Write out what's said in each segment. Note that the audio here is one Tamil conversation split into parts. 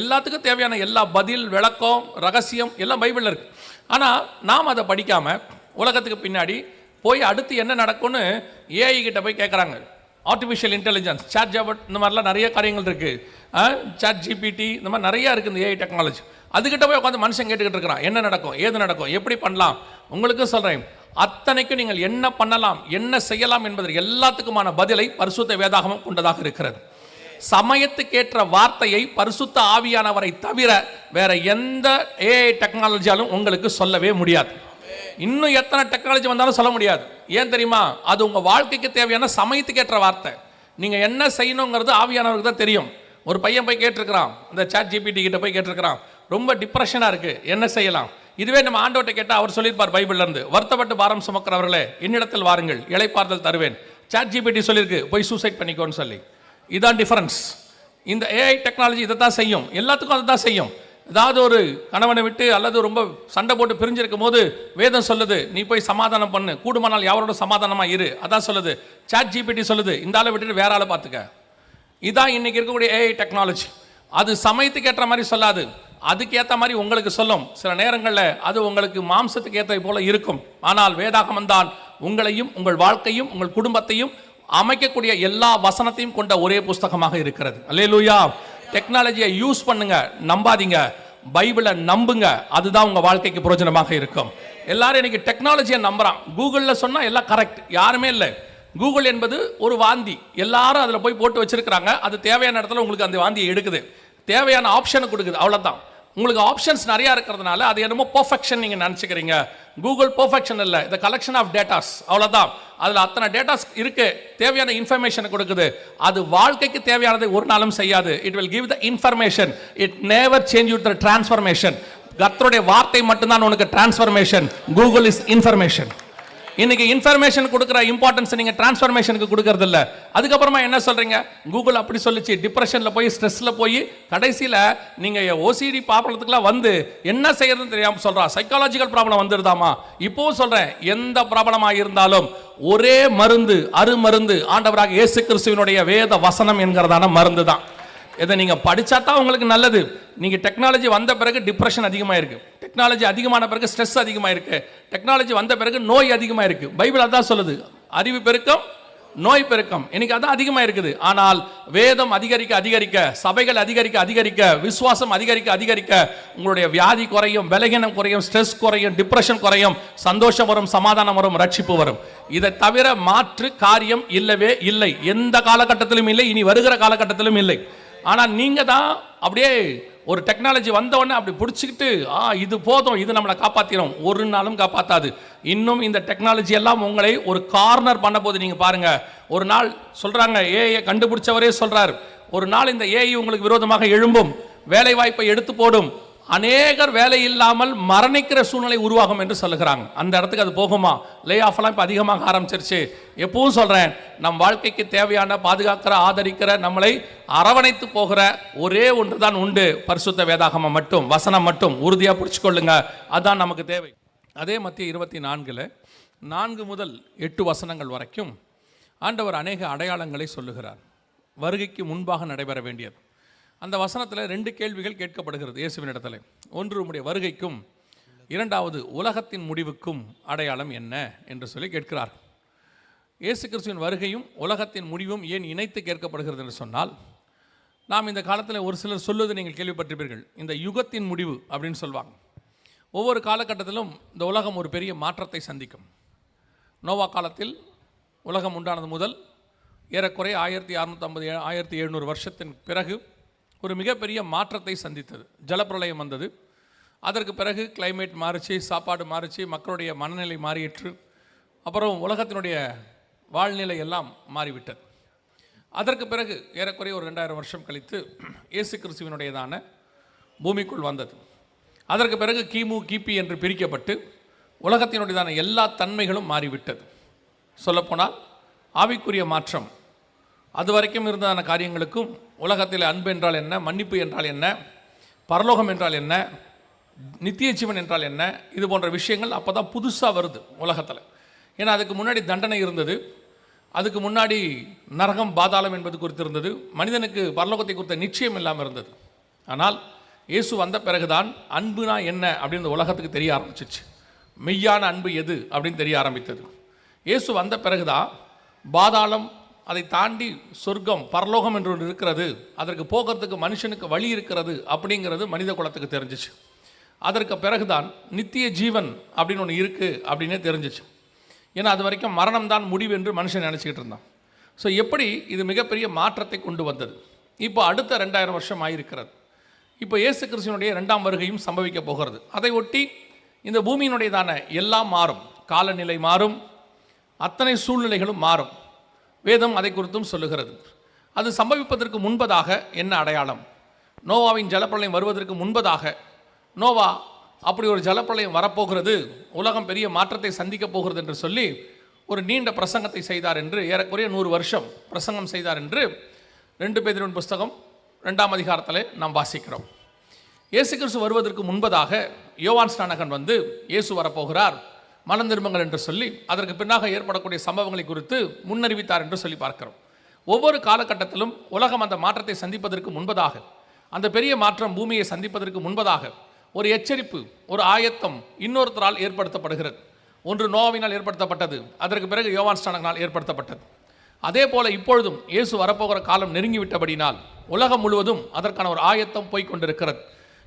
எல்லாத்துக்கும் தேவையான எல்லா பதில் விளக்கம் ரகசியம் எல்லாம் பைபிளில் இருக்குது ஆனால் நாம் அதை படிக்காமல் உலகத்துக்கு பின்னாடி போய் அடுத்து என்ன நடக்கும்னு ஏஐ கிட்ட போய் கேட்குறாங்க ஆர்டிஃபிஷியல் இன்டெலிஜென்ஸ் சாட் ஜாபட் இந்த மாதிரிலாம் நிறைய காரியங்கள் இருக்குது சாட் ஜிபிடி இந்த மாதிரி நிறையா இருக்குது இந்த ஏஐ டெக்னாலஜி அதுக்கிட்ட போய் உட்காந்து மனுஷன் கேட்டுக்கிட்டு இருக்கிறான். என்ன நடக்கும்? ஏது நடக்கும்? எப்படி பண்ணலாம்? உங்களுக்கும் சொல்கிறேன் அத்தனைக்கும் நீங்கள் என்ன பண்ணலாம்? என்ன செய்யலாம் என்பதற்கு எல்லாத்துக்குமான பதிலை பரிசுத்த வேதாகமும் கொண்டதாக இருக்கிறது. சமயத்துக்கேற்ற வார்த்தையை பரிசுத்த ஆவியானவரை தவிர வேற எந்த ஏஐ டெக்னாலஜியாலும் உங்களுக்கு சொல்லவே முடியாது. இன்னும் எத்தனை டெக்னாலஜி வந்தாலும் சொல்ல முடியாது. ஏன் தெரியுமா? அது உங்க வாழ்க்கைக்கு தேவையான சமயத்துக்கேற்ற வார்த்தை. நீங்கள் என்ன செய்யணுங்கிறது ஆவியானவருக்கு தான் தெரியும். ஒரு பையன் போய் கேட்டிருக்கிறான். இந்த சாட் ஜிபிடி கிட்ட போய் கேட்டிருக்கிறான். ரொம்ப டிப்ரெஷனாக இருக்கு. என்ன செய்யலாம்? இதுவே நம்ம ஆண்டவர்கிட்ட கேட்டால் அவர் சொல்லியிருப்பார் பைபிள்ல இருந்து. வருத்தப்பட்டு பாரம் சுமக்கிறவர்களே என்னிடத்தில் வாருங்கள். இளைப்பாறுதல் தருவேன். சாட் ஜிபிடி சொல்லியிருக்கு. போய் சூசைட் பண்ணிக்கோன்னு சொல்லி. இதான் டிஃபரன்ஸ் இந்த ஏஐ டெக்னாலஜி இதை தான் செய்யும். எல்லாத்துக்கும் அதை தான் செய்யும். ஏதாவது ஒரு கணவனை விட்டு அல்லது ரொம்ப சண்டை போட்டு பிரிஞ்சிருக்கும் போது வேதம் சொல்லுது நீ போய் சமாதானம் பண்ணு. கூடுமானால் யாரோட சமாதானமாக இரு. அதான் சொல்லுது. சாட் ஜிபிடி சொல்லுது இந்த ஆளை விட்டுட்டு வேற ஆளை பார்த்துக்க. இதான் இன்னைக்கு இருக்கக்கூடிய ஏஐ டெக்னாலஜி அது சமயத்துக்கு ஏற்ற மாதிரி சொல்லாது. அதுக்கு ஏற்ற மாதிரி உங்களுக்கு சொல்லும். சில நேரங்களில் அது உங்களுக்கு மாம்சத்துக்கு ஏற்ற போல இருக்கும். ஆனால் வேதாகமந்தான் உங்களையும் உங்கள் வாழ்க்கையும் உங்கள் குடும்பத்தையும் அமைக்கக்கூடிய எல்லா வசனத்தையும் கொண்ட ஒரே புஸ்தகமாக இருக்கிறது. அல்லேலூயா. டெக்னாலஜியை யூஸ் பண்ணுங்க நம்பாதீங்க. பைபிளை நம்புங்க அதுதான் உங்கள் வாழ்க்கைக்கு பிரயோஜனமாக இருக்கும். எல்லாரும் இன்னைக்கு டெக்னாலஜியை நம்புறான். கூகுளில் சொன்னால் எல்லாம் கரெக்ட் யாருமே இல்லை. கூகுள் என்பது ஒரு வாந்தி. எல்லாரும் அதில் போய் போட்டு வச்சிருக்கிறாங்க. அது தேவையான இடத்துல உங்களுக்கு அந்த வாந்தியை எடுக்குது. தேவையான ஆப்ஷனை கொடுக்குது. அவ்வளோதான் உங்களுக்கு ஆப்ஷன்ஸ் நிறையா இருக்கிறதுனால அது என்னமோ பர்ஃபெக்ஷன் நீங்கள் நினச்சிக்கிறீங்க. கூகுள் பர்ஃபெக்ஷன் இல்லை. இந்த கலெக்ஷன் ஆஃப் டேட்டாஸ் அவ்வளோதான் அதில் அத்தனை டேட்டாஸ் இருக்குது தேவையான இன்ஃபர்மேஷனை கொடுக்குது. அது வாழ்க்கைக்கு தேவையானதை ஒரு நாளும் செய்யாது. It will give the information it never change you the transformation கத்தருடைய வார்த்தை மட்டும்தான் உனக்கு டிரான்ஸ்ஃபர்மேஷன் கூகுள் இஸ் இன்ஃபர்மேஷன் இன்னைக்கு இன்ஃபர்மேஷன் கொடுக்குற இம்பார்ட்டன்ஸ் நீங்கள் டிரான்ஸ்ஃபர்மேஷனுக்கு கொடுக்கறது இல்லை. அதுக்கப்புறமா என்ன சொல்கிறீங்க கூகுள் அப்படி சொல்லிச்சு டிப்ரெஷனில் போய் ஸ்ட்ரெஸ்ஸில் போய் கடைசியில் நீங்கள் ஓசிடி ப்ராப்ளத்துக்குலாம் வந்து என்ன செய்யறதுன்னு தெரியாமல் சொல்கிறா சைக்காலஜிக்கல் ப்ராப்ளம் வந்துருதாமா? இப்போவும் சொல்கிறேன் எந்த ப்ராப்ளமாக இருந்தாலும் ஒரே மருந்து அருமருந்து ஆண்டவராக இயேசு கிறிஸ்துவினுடைய வேத வசனம் என்கிறதான மருந்து தான். இதை நீங்கள் படித்தா தான் உங்களுக்கு நல்லது. நீங்கள் டெக்னாலஜி வந்த பிறகு டிப்ரெஷன் அதிகமாக இருக்குது டெக்னாலஜி அதிகமான பிறகு ஸ்ட்ரெஸ் அதிகமாக இருக்கு டெக்னாலஜி வந்த பிறகு நோய் அதிகமாக இருக்கு பைபிள் அதான் சொல்லுது. அறிவு பெருக்கம் நோய் பெருக்கம். இன்னைக்கு அதான் அதிகமாக இருக்குது ஆனால் வேதம் அதிகரிக்க அதிகரிக்க சபைகள் அதிகரிக்க அதிகரிக்க விசுவாசம் அதிகரிக்க அதிகரிக்க உங்களுடைய வியாதி குறையும் விலகினம் குறையும் ஸ்ட்ரெஸ் குறையும் டிப்ரெஷன் குறையும் சந்தோஷம் வரும் சமாதானம் வரும் ரட்சிப்பு வரும். இதை தவிர மாற்று காரியம் இல்லவே இல்லை. எந்த காலகட்டத்திலும் இல்லை இனி வருகிற காலகட்டத்திலும் இல்லை. ஆனால் நீங்கள் தான் அப்படியே ஒரு டெக்னாலஜி வந்தவொடனே அப்படி பிடிச்சிக்கிட்டு ஆ இது போதும் இது நம்மளை காப்பாற்றிடும் ஒரு நாளும் காப்பாற்றாது இன்னும் இந்த டெக்னாலஜி எல்லாம் உங்களை ஒரு கார்னர் பண்ண போது நீங்கள் பாருங்கள் ஒரு நாள் சொல்கிறாங்க ஏஐ கண்டுபிடிச்சவரே சொல்கிறார் ஒரு நாள் இந்த ஏஐ உங்களுக்கு விரோதமாக எழும்பும். வேலை வாய்ப்பை எடுத்து போடும். அநேகர் வேலை இல்லாமல் மரணிக்கிற சூழ்நிலை உருவாகும் என்று சொல்லுகிறாங்க. அந்த இடத்துக்கு அது போகுமா? லே ஆஃப்லாம் இப்போ அதிகமாக ஆரம்பிச்சிருச்சு. எப்பவும் சொல்கிறேன் நம் வாழ்க்கைக்கு தேவையான பாதுகாக்கிற ஆதரிக்கிற நம்மளை அரவணைத்து போகிற ஒரே ஒன்று தான் உண்டு. பரிசுத்த வேதாகமம் மட்டும் வசனம் மட்டும். உறுதியாக பிடிச்சிக்கொள்ளுங்க அதுதான் நமக்கு தேவை. அதே மத்திய இருபத்தி நான்கில் நான்கு முதல் எட்டு வசனங்கள் வரைக்கும் ஆண்டவர் அநேக அடையாளங்களை சொல்லுகிறார். வருகைக்கு முன்பாக நடைபெற வேண்டியது. அந்த வசனத்தில் ரெண்டு கேள்விகள் கேட்கப்படுகிறது இயேசுவின் இடத்துல ஒன்று உம்முடைய வருகைக்கும் இரண்டாவது உலகத்தின் முடிவுக்கும் அடையாளம் என்ன? என்று சொல்லி கேட்கிறார். இயேசு கிறிஸ்துவின் வருகையும் உலகத்தின் முடிவும் ஏன் இணைத்து கேட்கப்படுகிறது என்று சொன்னால் நாம் இந்த காலத்தில் ஒரு சிலர் சொல்லுவதை நீங்கள் கேள்விப்பட்டிருப்பீர்கள். இந்த யுகத்தின் முடிவு அப்படின்னு சொல்லுவாங்க. ஒவ்வொரு காலகட்டத்திலும் இந்த உலகம் ஒரு பெரிய மாற்றத்தை சந்திக்கும். நோவா காலத்தில் உலகம் உண்டானது முதல் ஏறக்குறைய ஆயிரத்தி அறுநூற்றம்பது ஆயிரத்தி எழுநூறு வருஷத்தின் பிறகு ஒரு மிகப்பெரிய மாற்றத்தை சந்தித்தது. ஜலப்பிரளயம் வந்தது. அதற்கு பிறகு கிளைமேட் மாறிச்சு சாப்பாடு மாறிச்சு மக்களுடைய மனநிலை மாறிற்று அப்புறம் உலகத்தினுடைய வாழ்நிலை எல்லாம் மாறிவிட்டது. அதற்கு பிறகு ஏறக்குறைய ஒரு ரெண்டாயிரம் வருஷம் கழித்து இயேசு கிறிஸ்துவினுடையதான பூமிக்குள் வந்தது. அதற்கு பிறகு கிமு கிபி என்று பிரிக்கப்பட்டு உலகத்தினுடையதான எல்லா தன்மைகளும் மாறிவிட்டது. சொல்லப்போனால் ஆவிக்குரிய மாற்றம் அது வரைக்கும் இருந்ததான காரியங்களுக்கும் உலகத்தில் அன்பு என்றால் என்ன மன்னிப்பு என்றால் என்ன பரலோகம் என்றால் என்ன நித்திய ஜீவன் என்றால் என்ன இது போன்ற விஷயங்கள் அப்போ தான் புதுசாக வருது உலகத்தில். ஏன்னா அதுக்கு முன்னாடி தண்டனை இருந்தது அதுக்கு முன்னாடி நரகம் பாதாளம் என்பது குறித்து இருந்தது மனிதனுக்கு பரலோகத்தை குறித்த நிச்சயம் இல்லாமல் இருந்தது. ஆனால் இயேசு வந்த பிறகுதான் அன்புனா என்ன அப்படின்னு உலகத்துக்கு தெரிய ஆரம்பிச்சிச்சு. மெய்யான அன்பு எது அப்படின்னு தெரிய ஆரம்பித்தது. இயேசு வந்த பிறகுதான் பாதாளம் அதை தாண்டி சொர்க்கம் பரலோகம் என்று ஒன்று இருக்கிறது. அதற்கு போகிறதுக்கு மனுஷனுக்கு வழி இருக்கிறது அப்படிங்கிறது மனித குலத்துக்கு தெரிஞ்சிச்சு. அதற்கு பிறகுதான் நித்திய ஜீவன் அப்படின்னு ஒன்று இருக்குது அப்படின்னே தெரிஞ்சிச்சு. ஏன்னா அது வரைக்கும் மரணம் தான் முடிவு என்று மனுஷன் நினச்சிக்கிட்டு இருந்தான். ஸோ எப்படி இது மிகப்பெரிய மாற்றத்தை கொண்டு வந்தது? இப்போ அடுத்த ரெண்டாயிரம் வருஷம் ஆகியிருக்கிறது இப்போ இயேசு கிறிஸ்துவனுடைய ரெண்டாம் வருகையும் சம்பவிக்க போகிறது. அதை ஒட்டி இந்த பூமியினுடையதான எல்லாம் மாறும். காலநிலை மாறும். அத்தனை சூழ்நிலைகளும் மாறும். வேதம் அதை குறித்தும் சொல்லுகிறது. அது சம்பவிப்பதற்கு முன்பதாக என்ன அடையாளம்? நோவாவின் ஜலப்பிரளயம் வருவதற்கு முன்பதாக நோவா அப்படி ஒரு ஜலப்பிரளயம் வரப்போகிறது. உலகம் பெரிய மாற்றத்தை சந்திக்கப் போகிறது என்று சொல்லி ஒரு நீண்ட பிரசங்கத்தை செய்தார் என்று ஏறக்குறைய நூறு வருஷம் பிரசங்கம் செய்தார் என்று ரெண்டு பேரின் புஸ்தகம் ரெண்டாம் அதிகாரத்தில் நாம் வாசிக்கிறோம். இயேசு கிறிஸ்து வருவதற்கு முன்பதாக யோவான் ஸ்நானகன் வந்து இயேசு வரப்போகிறார். மனம் என்று சொல்லி அதற்கு பின்னாக ஏற்படக்கூடிய சம்பவங்களை குறித்து முன்னறிவித்தார் என்று சொல்லி பார்க்கிறோம். ஒவ்வொரு காலகட்டத்திலும் உலகம் அந்த மாற்றத்தை சந்திப்பதற்கு முன்பதாக அந்த பெரிய மாற்றம் பூமியை சந்திப்பதற்கு முன்பதாக ஒரு எச்சரிப்பு ஒரு ஆயத்தம் இன்னொருத்தரால் ஏற்படுத்தப்படுகிறது. ஒன்று நோவினால் ஏற்படுத்தப்பட்டது அதற்கு பிறகு யோவான் ஏற்படுத்தப்பட்டது. அதே போல இப்பொழுதும் இயேசு வரப்போகிற காலம் நெருங்கிவிட்டபடினால் உலகம் முழுவதும் அதற்கான ஒரு ஆயத்தம் போய்க்கொண்டிருக்கிறது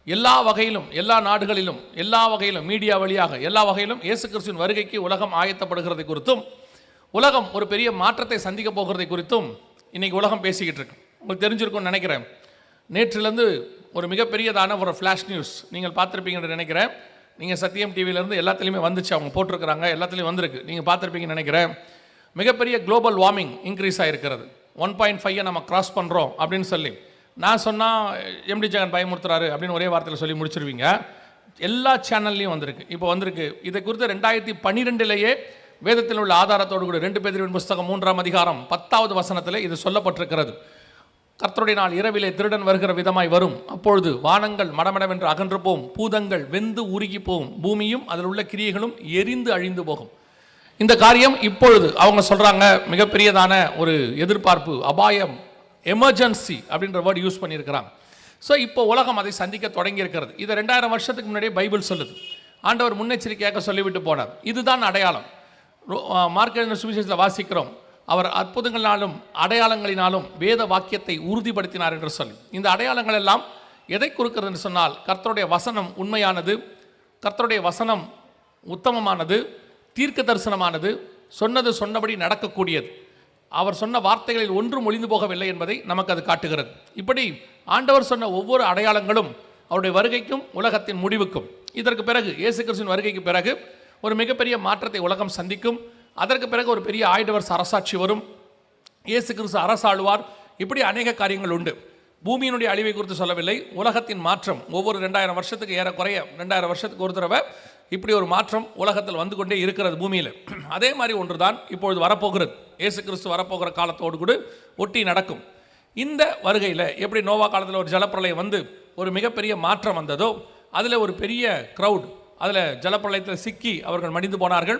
எல்லா வகையிலும் எல்லா நாடுகளிலும் எல்லா வகையிலும் மீடியா வழியாக எல்லா வகையிலும் இயேசு கிறிஸ்துவின் வருகைக்கு உலகம் ஆயத்தப்படுகிறதை குறித்தும் உலகம் ஒரு பெரிய மாற்றத்தை சந்திக்க போகிறதை குறித்தும் இன்றைக்கி உலகம் பேசிக்கிட்டு இருக்கு. உங்களுக்கு தெரிஞ்சிருக்கும்னு நினைக்கிறேன். நேற்றிலேருந்து ஒரு மிகப்பெரியதான ஒரு ஃப்ளாஷ் நியூஸ் நீங்கள் பார்த்துருப்பீங்கன்னு நினைக்கிறேன். நீங்கள் சத்தியம் டிவியிலேருந்து எல்லாத்துலேயுமே வந்துச்சு. அவங்க போட்டிருக்கிறாங்க. எல்லாத்துலேயும் வந்திருக்கு. நீங்கள் பார்த்துருப்பீங்கன்னு நினைக்கிறேன். மிகப்பெரிய குளோபல் வார்மிங் இன்க்ரீஸ் ஆகிருக்கிறது ஒன் பாயிண்ட் ஃபைவை நம்ம கிராஸ் பண்ணுறோம் அப்படின்னு சொல்லி. நான் சொன்னால் எம்டி ஜெகன் பயமுறுத்துறாரு அப்படின்னு ஒரே வார்த்தையில் சொல்லி முடிச்சிருவீங்க. எல்லா சேனல்லையும் வந்திருக்கு. இப்போ வந்திருக்கு. இதை குறித்து ரெண்டாயிரத்தி பன்னிரெண்டிலேயே வேதத்தில் உள்ள ஆதாரத்தோடு கூட ரெண்டு பேரின் புஸ்தகம் மூன்றாம் அதிகாரம் பத்தாவது வசனத்தில் இது சொல்லப்பட்டிருக்கிறது. கர்த்தருடைய நாள் இரவிலே திருடன் வருகிற விதமாய் வரும். அப்பொழுது வானங்கள் மடமடவென்று அகன்று போகும் பூதங்கள் வெந்து உருகி போகும் பூமியும் அதில் உள்ள கிரியைகளும் எரிந்து அழிந்து போகும். இந்த காரியம் இப்பொழுது அவங்க சொல்கிறாங்க மிகப்பெரியதான ஒரு எதிர்பார்ப்பு அபாயம். எமர்ஜென்சி அப்படின்ற வேர்டு யூஸ் பண்ணியிருக்கிறாங்க ஸோ இப்போ உலகம் அதை சந்திக்க தொடங்கி இருக்கிறது இதை ரெண்டாயிரம் வருஷத்துக்கு முன்னாடியே பைபிள் சொல்லுது. ஆண்டவர் முன்னெச்சரிக்கையாக சொல்லிவிட்டு போனார். இதுதான் அடையாளம். மார்க்கெட் சுவிசேஷத்தில் வாசிக்கிறோம். அவர் அற்புதங்களினாலும் அடையாளங்களினாலும் வேத வாக்கியத்தை உறுதிப்படுத்தினார் என்று சொல்லி. இந்த அடையாளங்கள் எல்லாம் எதை குறிக்கிறது என்று சொன்னால் கர்த்தருடைய வசனம் உண்மையானது கர்த்தருடைய வசனம் உத்தமமானது தீர்க்க தரிசனமானது சொன்னது சொன்னபடி நடக்கக்கூடியது. அவர் சொன்ன வார்த்தைகளில் ஒன்றும் ஒளிந்து போகவில்லை என்பதை நமக்கு அது காட்டுகிறது. இப்படி ஆண்டவர் சொன்ன ஒவ்வொரு அடையாளங்களும் அவருடைய வருகைக்கும் உலகத்தின் முடிவுக்கும். இதற்கு பிறகு இயேசு கிறிஸ்துவின் வருகைக்கு பிறகு ஒரு மிகப்பெரிய மாற்றத்தை உலகம் சந்திக்கும். அதற்கு பிறகு ஒரு பெரிய ஆயிடவர்ஸ் அரசாட்சி வரும். இயேசு கிறிஸ்து அரசாளுவார். இப்படி அநேக காரியங்கள் உண்டு. பூமியினுடைய அழிவை குறித்து சொல்லவில்லை. உலகத்தின் மாற்றம் ஒவ்வொரு ரெண்டாயிரம் வருஷத்துக்கு ஏறக்குறைய ரெண்டாயிரம் வருஷத்துக்கு ஒரு தடவை இப்படி ஒரு மாற்றம் உலகத்தில் வந்து கொண்டே இருக்கிறது பூமியில். அதே மாதிரி ஒன்று தான் இப்பொழுது வரப்போகிறது. இயேசு கிறிஸ்து வரப்போகிற காலத்தோடு கூட ஒட்டி நடக்கும். இந்த வருகையில் எப்படி நோவா காலத்தில் ஒரு ஜலப்பிரளயம் வந்து ஒரு மிகப்பெரிய மாற்றம் வந்ததோ அதில் ஒரு பெரிய க்ரௌட் அதில் ஜலப்பிரளயத்தில் சிக்கி அவர்கள் மடிந்து போனார்கள்.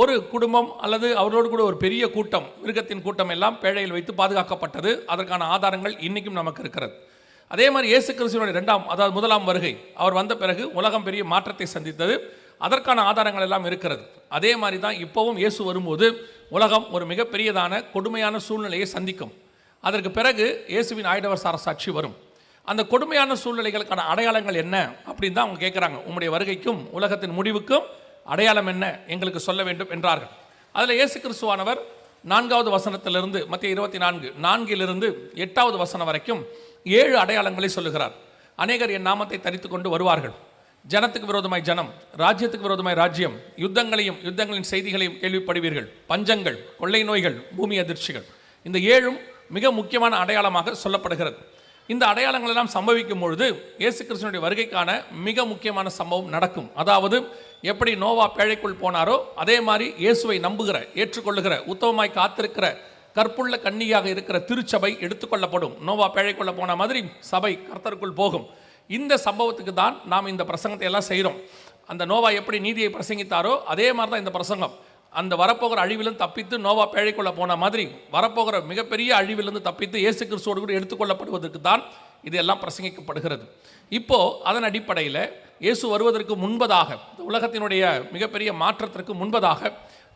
ஒரு குடும்பம் அல்லது அவர்களோடு கூட ஒரு பெரிய கூட்டம் மிருகத்தின் கூட்டம் எல்லாம் பேழையில் வைத்து பாதுகாக்கப்பட்டது. அதற்கான ஆதாரங்கள் இன்றைக்கும் நமக்கு இருக்கிறது. அதே மாதிரி இயேசு கிறிஸ்துவனுடைய ரெண்டாம் அதாவது முதலாம் வருகை. அவர் வந்த பிறகு உலகம் பெரிய மாற்றத்தை சந்தித்தது. அதற்கான ஆதாரங்கள் எல்லாம் இருக்கிறது. அதே மாதிரி தான் இப்போவும் இயேசு வரும்போது உலகம் ஒரு மிகப்பெரியதான கொடுமையான சூழ்நிலையை சந்திக்கும். அதற்கு பிறகு இயேசுவின் ஆயுடவர் சார சாட்சி வரும். அந்த கொடுமையான சூழ்நிலைகளுக்கான அடையாளங்கள் என்ன? அப்படின்னு தான் அவங்க கேட்குறாங்க உங்களுடைய வருகைக்கும் உலகத்தின் முடிவுக்கும் அடையாளம் என்ன எங்களுக்கு சொல்ல வேண்டும் என்றார்கள். அதில் இயேசு கிறிஸ்துவானவர் நான்காவது வசனத்திலிருந்து மத்திய இருபத்தி நான்கு நான்கிலிருந்து எட்டாவது வசனம் வரைக்கும் ஏழு அடையாளங்களை சொல்லுகிறார். அநேகர் என் நாமத்தை தரித்து கொண்டு வருவார்கள். ஜனத்துக்கு விரோதமாய் ஜனம் ராஜ்யத்துக்கு விரோதமாய் ராஜ்யம் யுத்தங்களையும் யுத்தங்களின் செய்திகளையும் கேள்விப்படுவீர்கள். பஞ்சங்கள் கொள்ளை நோய்கள் பூமி அதிர்ச்சிகள். இந்த ஏழும் மிக முக்கியமான அடையாளமாக சொல்லப்படுகிறது. இந்த அடையாளங்கள் எல்லாம் சம்பவிக்கும் பொழுது இயேசு கிருஷ்ணனுடைய வருகைக்கான மிக முக்கியமான சம்பவம் நடக்கும். அதாவது எப்படி நோவா பேழைக்குள் போனாரோ அதே மாதிரி இயேசுவை நம்புகிற ஏற்றுக்கொள்ளுகிற உத்தமமாய் காத்திருக்கிற கற்புள்ள கண்ணியாக இருக்கிற திருச்சபை எடுத்துக்கொள்ளப்படும். நோவா பேழைக்குள்ள போன மாதிரி சபை கர்த்தருக்குள் போகும். இந்த சம்பவத்துக்கு தான் நாம் இந்த பிரசங்கத்தை எல்லாம் செய்கிறோம் அந்த நோவா எப்படி நீதியை பிரசங்கித்தாரோ அதே மாதிரி தான் இந்த பிரசங்கம். அந்த வரப்போகிற அழிவிலிருந்து தப்பித்து நோவா பேழைக்கொள்ள போன மாதிரி வரப்போகிற மிகப்பெரிய அழிவிலிருந்து தப்பித்து இயேசு கிறிஸ்துவோடு கூட எடுத்துக்கொள்ளப்படுவதற்கு தான் இது எல்லாம் பிரசங்கிக்கப்படுகிறது. இப்போது அதன் அடிப்படையில் இயேசு வருவதற்கு முன்பதாக இந்த உலகத்தினுடைய மிகப்பெரிய மாற்றத்திற்கு முன்பதாக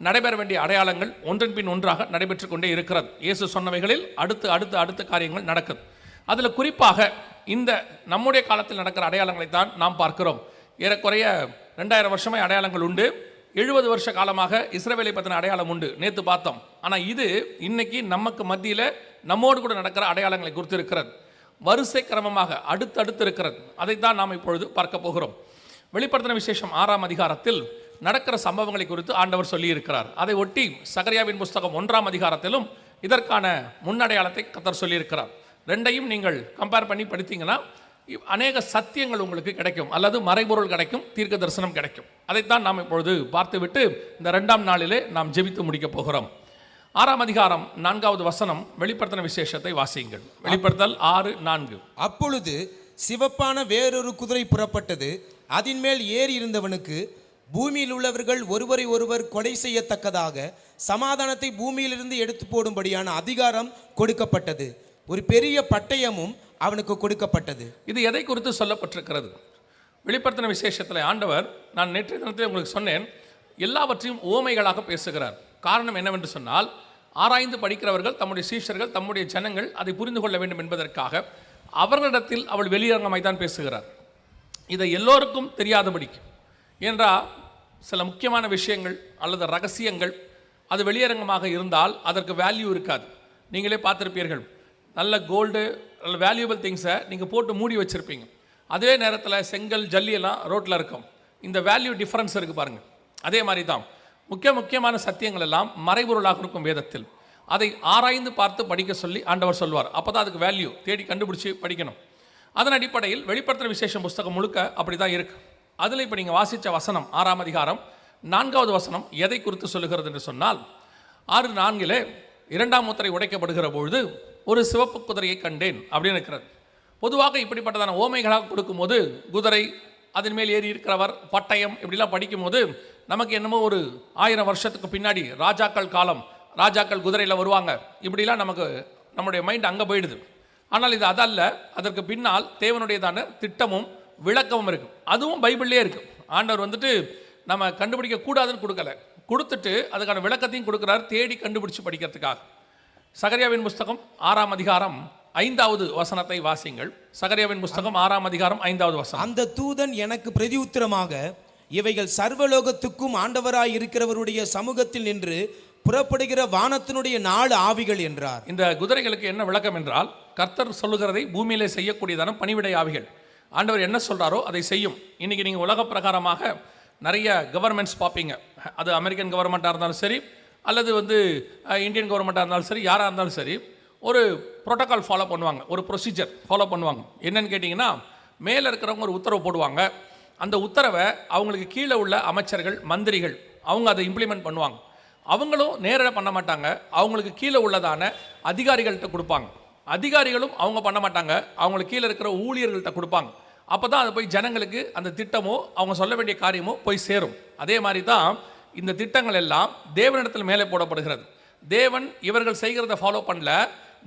நடைபெற வேண்டிய அடையாளங்கள் ஒன்றன் பின் ஒன்றாக நடைபெற்று கொண்டே இருக்கிறது. இயேசு சொன்னவைகளில் அடுத்து அடுத்து அடுத்த காரியங்கள் நடக்குது. அதில் குறிப்பாக இந்த நம்முடைய காலத்தில் நடக்கிற அடையாளங்களை தான் நாம் பார்க்கிறோம். ஏறக்குறைய ரெண்டாயிரம் வருஷமே அடையாளங்கள் உண்டு. எழுபது வருஷ காலமாக இஸ்ரேவேலை பற்றின அடையாளம் உண்டு. நேற்று பார்த்தோம். ஆனால் இது இன்னைக்கு நமக்கு மத்தியில் நம்மோடு கூட நடக்கிற அடையாளங்களை குறித்து இருக்கிறது வரிசை கிரமமாக அடுத்தடுத்து இருக்கிறது. அதைத்தான் நாம் இப்பொழுது பார்க்க போகிறோம். வெளிப்படுத்தின விசேஷம் ஆறாம் அதிகாரத்தில் நடக்கிற சம்பவங்களை குறித்து ஆண்டவர் சொல்லியிருக்கிறார். அதை ஒட்டி சகரியாவின் புஸ்தகம் ஒன்றாம் அதிகாரத்திலும் இதற்கான முன்னடையாளத்தை கத்தர் சொல்லியிருக்கிறார். ரெண்டையும் நீங்கள் கம்பேர் பண்ணி படித்தீங்கன்னா அநேக சத்தியங்கள் உங்களுக்கு கிடைக்கும். அல்லது மறைபொருள் கிடைக்கும் தீர்க்க தரிசனம் கிடைக்கும். அதைத்தான் நாம் இப்பொழுது பார்த்துவிட்டு இந்த ரெண்டாம் நாளிலே நாம் ஜெபித்து முடிக்க போகிறோம். ஆறாம் அதிகாரம் நான்காவது வசனம் வெளிப்படுத்தின விசேஷத்தை வாசியுங்கள். வெளிப்படுத்தல் ஆறு நான்கு. அப்பொழுது சிவப்பான வேறொரு குதிரை புறப்பட்டது. அதன் மேல் ஏறி இருந்தவனுக்கு பூமியில் உள்ளவர்கள் ஒருவரை ஒருவர் கொலை செய்யத்தக்கதாக சமாதானத்தை பூமியிலிருந்து எடுத்து போடும்படியான அதிகாரம் கொடுக்கப்பட்டது. ஒரு பெரிய பட்டயமும் அவனுக்கு கொடுக்கப்பட்டது. இது எதை குறித்து சொல்லப்பட்டிருக்கிறது? வெளிப்படுத்தின விசேஷத்தில் ஆண்டவர் நான் நேற்றைய தினத்தில் உங்களுக்கு சொன்னேன் எல்லாவற்றையும் ஓமைகளாக பேசுகிறார். காரணம் என்னவென்று சொன்னால் ஆராய்ந்து படிக்கிறவர்கள் தம்முடைய சீஷர்கள் தம்முடைய ஜனங்கள் அதை புரிந்து கொள்ள வேண்டும் என்பதற்காக அவர்களிடத்தில் அவள் வெளியரங்கமாய் தான் பேசுகிறார். இதை எல்லோருக்கும் தெரியாதபடிக்கு என்றால் சில முக்கியமான விஷயங்கள் அல்லது ரகசியங்கள் அது வெளியரங்கமாக இருந்தால் அதற்கு வேல்யூ இருக்காது. நீங்களே பார்த்துருப்பீர்கள் நல்ல கோல்டு நல்ல வேல்யூபிள் திங்ஸை நீங்கள் போட்டு மூடி வச்சுருப்பீங்க. அதே நேரத்தில் செங்கல் ஜல்லியெல்லாம் ரோட்டில் இருக்கும். இந்த வேல்யூ டிஃப்ரென்ஸ் இருக்குது பாருங்கள் அதே மாதிரி தான் முக்கிய முக்கியமான சத்தியங்கள் எல்லாம் மறைபொருளாக இருக்கும் வேதத்தில். அதை ஆராய்ந்து பார்த்து படிக்க சொல்லி ஆண்டவர் சொல்வார். அப்போ தான் அதுக்கு வேல்யூ தேடி கண்டுபிடிச்சி படிக்கணும். அதன் அடிப்படையில் வெளிப்படுத்துகிற விசேஷம் புஸ்தகம் முழுக்க அப்படி தான் இருக்குது அதில் இப்போ நீங்கள் வாசித்த வசனம் ஆறாம் அதிகாரம் நான்காவது வசனம் எதை குறித்து சொல்லுகிறது என்று சொன்னால் ஆறு நான்கிலே இரண்டாம் முத்திரை உடைக்கப்படுகிற பொழுது ஒரு சிவப்பு குதிரையை கண்டேன் அப்படின்னு இருக்கிறது பொதுவாக இப்படிப்பட்டதான ஓமைகளாக கொடுக்கும்போது குதிரை அதன் மேல் ஏறி இருக்கிறவர் பட்டயம் இப்படிலாம் படிக்கும்போது நமக்கு என்னமோ ஒரு ஆயிரம் வருஷத்துக்கு பின்னாடி ராஜாக்கள் காலம் ராஜாக்கள் குதிரையில் வருவாங்க. இப்படிலாம் நமக்கு நம்முடைய மைண்ட் அங்கே போயிடுது. ஆனால் இது அதல்ல அதற்கு பின்னால் தேவனுடையதான திட்டமும் விளக்கமும் இருக்கும் அதுவும் பைபிள்லேயே இருக்குது ஆண்டவர் வந்துட்டு நம்ம கண்டுபிடிக்க கூடாதுன்னு கொடுக்கல. கொடுத்துட்டு அதுக்கான விளக்கத்தையும் கொடுக்குறாரு தேடி கண்டுபிடிச்சு படிக்கிறதுக்காக. சகரியாவின் புஸ்தகம் ஆறாம் அதிகாரம் ஐந்தாவது வசனத்தை வாசிங்கள் சகரியாவின் புஸ்தகம் ஆறாம் அதிகாரம் ஐந்தாவது வசனம். அந்த தூதன் எனக்கு பிரதியுத்தரமாக இவைகள் சர்வலோகத்துக்கும் ஆண்டவராய் இருக்கிறவருடைய சமூகத்தில் நின்று புறப்படுகிற வானத்தினுடைய நாலு ஆவிகள் என்றார். இந்த குதிரைகளுக்கு என்ன விளக்கம் என்றால் கர்த்தர் சொல்லுகிறதை பூமியிலே செய்யக்கூடியதான பணிவிடை ஆவிகள். ஆண்டவர் என்ன சொல்றாரோ அதை செய்யும். இன்னைக்கு நீங்கள் உலக பிரகாரமாக நிறைய கவர்மெண்ட்ஸ் பார்ப்பீங்க. அது அமெரிக்கன் கவர்மெண்ட்டாக இருந்தாலும் சரி அல்லது வந்து இந்தியன் கவர்மெண்ட்டாக இருந்தாலும் சரி யாராக இருந்தாலும் சரி ஒரு ப்ரோட்டோக்கால் ஃபாலோ பண்ணுவாங்க. ஒரு ப்ரொசீஜர் ஃபாலோ பண்ணுவாங்க. என்னன்னு கேட்டிங்கன்னா மேலே இருக்கிறவங்க ஒரு உத்தரவு போடுவாங்க. அந்த உத்தரவை அவங்களுக்கு கீழே உள்ள அமைச்சர்கள் மந்திரிகள் அவங்க அதை இம்ப்ளிமெண்ட் பண்ணுவாங்க. அவங்களும் நேரடியாக பண்ண மாட்டாங்க. அவங்களுக்கு கீழே உள்ளதான அதிகாரிகள்கிட்ட கொடுப்பாங்க. அதிகாரிகளும் அவங்க பண்ண மாட்டாங்க. அவங்களுக்கு கீழே இருக்கிற ஊழியர்கள்ட்ட கொடுப்பாங்க. அப்போ தான் அது போய் ஜனங்களுக்கு அந்த திட்டமோ அவங்க சொல்ல வேண்டிய காரியமோ போய் சேரும். அதே மாதிரி தான் இந்த திட்டங்கள் எல்லாம் தேவனிடத்தில் மேலே போடப்படுகிறது. தேவன் இவர்கள் செய்கிறத ஃபாலோ பண்ணல.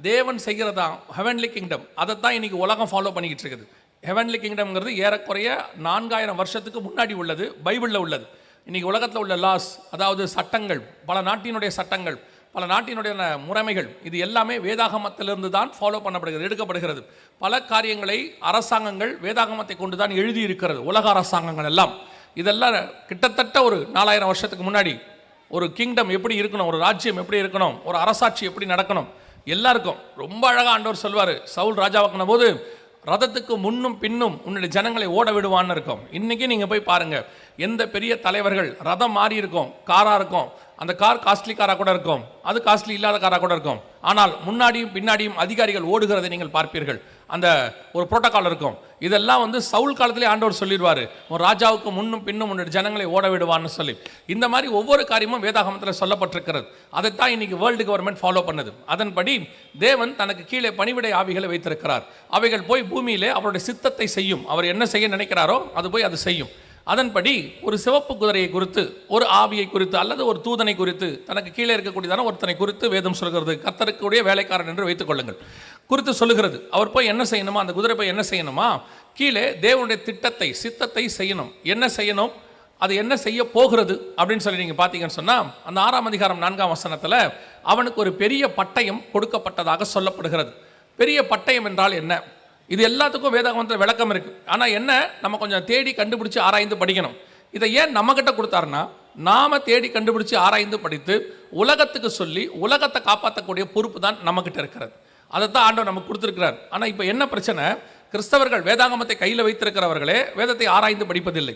தேவன் செய்கிறதா? ஹெவன்லி கிங்டம் அதைத்தான் இன்றைக்கி உலகம் ஃபாலோ பண்ணிக்கிட்டு இருக்குது. ஹெவன்லி கிங்டம்ங்கிறது ஏறக்குறைய நான்காயிரம் வருஷத்துக்கு முன்னாடி உள்ளது பைபிளில் உள்ளது. இன்றைக்கி உலகத்தில் உள்ள லாஸ் அதாவது சட்டங்கள் பல நாட்டினுடைய சட்டங்கள் பல நாட்டினுடைய முறைமைகள் இது எல்லாமே வேதாகமத்திலிருந்து தான் ஃபாலோ பண்ணப்படுகிறது எடுக்கப்படுகிறது. பல காரியங்களை அரசாங்கங்கள் வேதாகமத்தை கொண்டு தான் எழுதி இருக்கிறது உலக அரசாங்கங்கள் எல்லாம். இதெல்லாம் கிட்டத்தட்ட ஒரு நாலாயிரம் வருஷத்துக்கு முன்னாடி ஒரு கிங்டம் எப்படி இருக்கணும் ஒரு ராஜ்யம் எப்படி இருக்கணும் ஒரு அரசாட்சி எப்படி நடக்கணும் எல்லாருக்கும் ரொம்ப அழகாக ஆண்டவர் சொல்வார் சவுல் ராஜாவாக்குன போது ரதத்துக்கு முன்னும் பின்னும் உன்னுடைய ஜனங்களை ஓட விடுவான்னு இருக்கும். இன்றைக்கி நீங்கள் போய் பாருங்கள் எந்த பெரிய தலைவர்கள் ரதம் மாறி இருக்கும் காராக இருக்கும். அந்த கார் காஸ்ட்லி காராக கூட இருக்கும். அது காஸ்ட்லி இல்லாத காராக கூட இருக்கும். ஆனால் முன்னாடியும் பின்னாடியும் அதிகாரிகள் ஓடுகிறதை நீங்கள் பார்ப்பீர்கள். அந்த ஒரு புரோட்டோக்கால் இருக்கும். இதெல்லாம் வந்து சவுல் காலத்திலே ஆண்டவர் சொல்லிடுவார். உன் ராஜாவுக்கு முன்னும் பின்னும் முன்னாடி ஜனங்களை ஓட விடுவான்னு சொல்லி. இந்த மாதிரி ஒவ்வொரு காரியமும் வேதாகமத்தில் சொல்லப்பட்டிருக்கிறது. அதைத்தான் இன்னைக்கு வேர்ல்டு கவர்மெண்ட் ஃபாலோ பண்ணுது. அதன்படி தேவன் தனக்கு கீழே பணிவிடை ஆவிகளை வைத்திருக்கிறார். அவைகள் போய் பூமியிலே அவருடைய சித்தத்தை செய்யும். அவர் என்ன செய்ய நினைக்கிறாரோ அது போய் அது செய்யும். அதன்படி ஒரு சிவப்பு குதிரையை குறித்து ஒரு ஆவியை குறித்து அல்லது ஒரு தூதனை குறித்து தனக்கு கீழே இருக்கக்கூடியதான ஒருத்தனை குறித்து வேதம் சொல்கிறது. கர்த்தருக்குடைய வேலைக்காரன் என்று வைத்துக் கொள்ளுங்கள். குறித்து சொல்லுகிறது அவர் போய் என்ன செய்யணுமா? அந்த குதிரை போய் என்ன செய்யணுமா? கீழே தேவனுடைய திட்டத்தை சித்தத்தை செய்யணும். என்ன செய்யணும்? அது என்ன செய்ய போகிறது? அப்படின்னு சொல்லி நீங்கள் பார்த்தீங்கன்னு சொன்னால் அந்த ஆறாம் அதிகாரம் நான்காம் வசனத்தில் அவனுக்கு ஒரு பெரிய பட்டயம் கொடுக்கப்பட்டதாக சொல்லப்படுகிறது. பெரிய பட்டயம் என்றால் என்ன? இது எல்லாத்துக்கும் வேதாகமத்தில் விளக்கம் இருக்குது ஆனால் என்ன? நம்ம கொஞ்சம் தேடி கண்டுபிடிச்சி ஆராய்ந்து படிக்கணும். இதை ஏன் நம்மக்கிட்ட கொடுத்தாருன்னா நாம் தேடி கண்டுபிடிச்சு ஆராய்ந்து படித்து உலகத்துக்கு சொல்லி உலகத்தை காப்பாற்றக்கூடிய பொறுப்பு தான் நம்மக்கிட்ட இருக்கிறது. அதைத்தான் ஆண்டவர் நமக்கு கொடுத்துருக்கிறார். ஆனால் இப்போ என்ன பிரச்சனை? கிறிஸ்தவர்கள் வேதாகமத்தை கையில் வைத்திருக்கிறவர்களே வேதத்தை ஆராய்ந்து படிப்பதில்லை.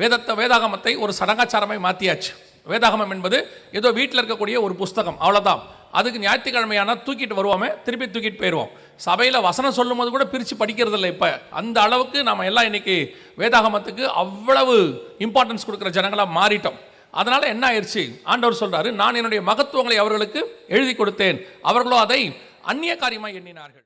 வேதத்தை வேதாகமத்தை ஒரு சடங்காச்சாரமாய் மாற்றியாச்சு வேதாகமம் என்பது ஏதோ வீட்டில் இருக்கக்கூடிய ஒரு புஸ்தகம். அவ்வளோதான் அதுக்கு ஞாயிற்றுக்கிழமையான தூக்கிட்டு வருவோமே திருப்பி தூக்கிட்டு போயிடுவோம் சபையில் வசனம் சொல்லும் போது கூட பிரித்து படிக்கிறது இல்லை இப்போ. அந்த அளவுக்கு நம்ம எல்லாம் இன்னைக்கு வேதாகமத்துக்கு அவ்வளவு இம்பார்ட்டன்ஸ் கொடுக்குற ஜனங்களாக மாறிட்டோம். அதனால் என்ன ஆயிடுச்சு ஆண்டவர் சொல்கிறாரு நான் என்னுடைய மகத்துவங்களை அவர்களுக்கு எழுதி கொடுத்தேன். அவர்களோ அதை அந்நிய காரியமாக எண்ணினார்கள்.